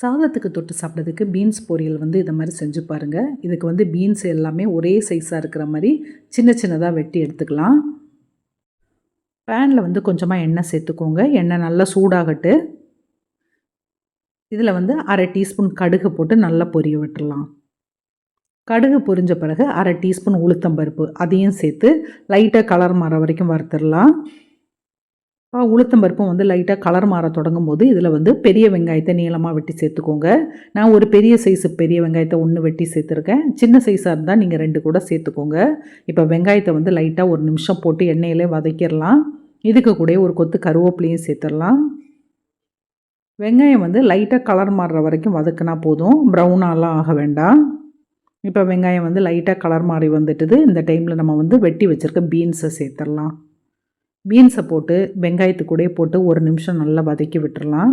சாதத்துக்கு தொட்டு சாப்பிட்றதுக்கு பீன்ஸ் பொரியல் வந்து இதை மாதிரி செஞ்சு பாருங்கள் இதுக்கு வந்து பீன்ஸ் எல்லாமே ஒரே சைஸாக இருக்கிற மாதிரி சின்ன சின்னதாக வெட்டி எடுத்துக்கலாம். பேனில் வந்து கொஞ்சமாக எண்ணெய் சேர்த்துக்கோங்க. எண்ணெய் நல்லா சூடாகட்டு. இதில் வந்து அரை டீஸ்பூன் கடுகு போட்டு நல்லா பொரிய விட்டுடலாம் கடுகு பொரிஞ்ச பிறகு அரை டீஸ்பூன் உளுத்தம்பருப்பு அதையும் சேர்த்து லைட்டாக கலர் மாற வரைக்கும் வறுத்துடலாம் உளுத்தம் பருப்பும் வந்து லைட்டாக கலர் மாற தொடங்கும் போது இதில் வந்து பெரிய வெங்காயத்தை நீளமாக வெட்டி சேர்த்துக்கோங்க. நான் ஒரு பெரிய சைஸு பெரிய வெங்காயத்தை ஒன்று வெட்டி சேர்த்துருக்கேன். சின்ன சைஸாக இருந்தால் நீங்கள் ரெண்டு கூட சேர்த்துக்கோங்க. இப்போ வெங்காயத்தை வந்து லைட்டாக ஒரு நிமிஷம் போட்டு எண்ணெயிலே வதக்கிடலாம். இதுக்கு கூட ஒரு கொத்து கருவேப்பிலையும் சேர்த்துடலாம். வெங்காயம் வந்து லைட்டாக கலர் மாறுற வரைக்கும் வதக்குனா போதும். ப்ரௌனாலாம் ஆக வேண்டாம். இப்போ வெங்காயம் வந்து லைட்டாக கலர் மாறி வந்துட்டுது. இந்த டைமில் நம்ம வந்து வெட்டி வச்சுருக்க பீன்ஸை சேர்த்துடலாம். பீன்ஸை போட்டு வெங்காயத்து கூட போட்டு ஒரு நிமிஷம் நல்லா வதக்கி விட்டுறலாம்.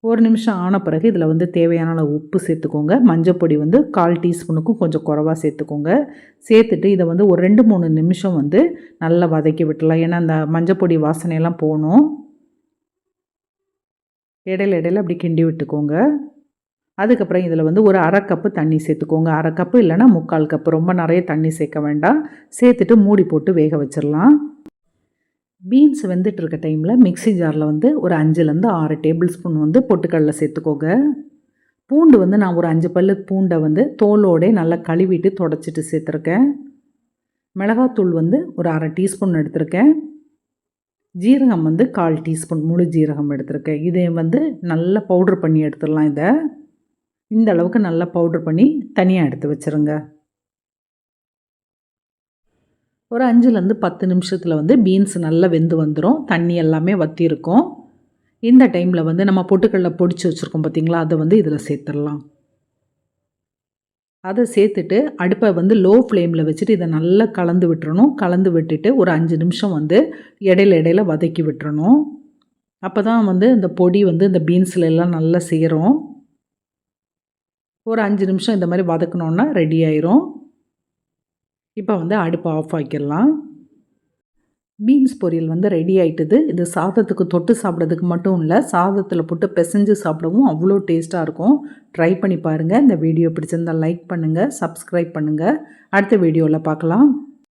ஒரு நிமிஷம் ஆன பிறகு இதில் வந்து தேவையான அளவு உப்பு சேர்த்துக்கோங்க. மஞ்சப்பொடி வந்து கால் டீஸ்பூனுக்கும் கொஞ்சம் குறவாக சேர்த்துக்கோங்க. சேர்த்துட்டு இதை வந்து ஒரு ரெண்டு மூணு நிமிஷம் வந்து நல்லா வதக்கி விட்டுலாம் ஏன்னா அந்த மஞ்சப்பொடி வாசனையெல்லாம் போகணும். இடையில இடையில அப்படி கிண்டி விட்டுக்கோங்க. அதுக்கப்புறம் இதில் வந்து ஒரு அரை கப்பு தண்ணி சேர்த்துக்கோங்க. அரை கப்பு இல்லைனா முக்கால் கப்பு. ரொம்ப நிறைய தண்ணி சேர்க்க வேண்டாம். சேர்த்துட்டு மூடி போட்டு வேக வச்சிடலாம். பீன்ஸ் வெந்துட்டு இருக்க டைமில் மிக்ஸி ஜாரில் வந்து ஒரு அஞ்சுலேருந்து ஆறு டேபிள் ஸ்பூன் வந்து பொட்டுக்கடலை சேர்த்துக்கோங்க. பூண்டு வந்து நான் ஒரு அஞ்சு பல்லு பூண்டை வந்து தோலோடே நல்லா கழுவிட்டு தொடச்சிட்டு சேர்த்துருக்கேன். மிளகாத்தூள் வந்து ஒரு அரை டீஸ்பூன் எடுத்திருக்கேன். ஜீரகம் வந்து கால் டீஸ்பூன் முழு ஜீரகம் எடுத்திருக்கேன். இதை வந்து நல்லா பவுட்ரு பண்ணி எடுத்துடலாம் இதை. இந்த அளவுக்கு நல்லா பவுட்ரு பண்ணி தனியாக எடுத்து வச்சுருங்க. ஒரு அஞ்சுலேருந்து பத்து நிமிஷத்தில் வந்து பீன்ஸ் நல்லா வெந்து வந்துடும் தண்ணி எல்லாமே வற்றிருக்கும் இந்த டைமில் வந்து நம்ம பொட்டுக்கல்ல பொடிச்சு வச்சுருக்கோம் பார்த்திங்களா அதை வந்து இதில் சேர்த்துடலாம். அதை சேர்த்துட்டு அடுப்பை வந்து லோ ஃப்ளேமில் வச்சுட்டு இதை நல்லா கலந்து விட்டுறணும். கலந்து விட்டுட்டு ஒரு அஞ்சு நிமிஷம் வந்து இடையில இடையில வதக்கி விட்டுறணும். அப்போ தான் வந்து இந்த பொடி வந்து இந்த பீன்ஸில் எல்லாம் நல்லா சேரும். ஒரு அஞ்சு நிமிஷம் இந்த மாதிரி வதக்கணுன்னா ரெடி ஆயிரும். இப்போ வந்து அடுப்பை ஆஃப் ஆக்கிடலாம். பீன்ஸ் பொரியல் வந்து ரெடி ஆகிட்டுது இது சாதத்துக்கு தொட்டு சாப்பிட்றதுக்கு மட்டும் இல்லை சாதத்தில் போட்டு பிசைஞ்சு சாப்பிடவும் அவ்வளோ டேஸ்ட்டாக இருக்கும். ட்ரை பண்ணி பாருங்கள் இந்த வீடியோ பிடிச்சிருந்தால் லைக் பண்ணுங்கள் சப்ஸ்கிரைப் பண்ணுங்கள் அடுத்த வீடியோவில் பார்க்கலாம்.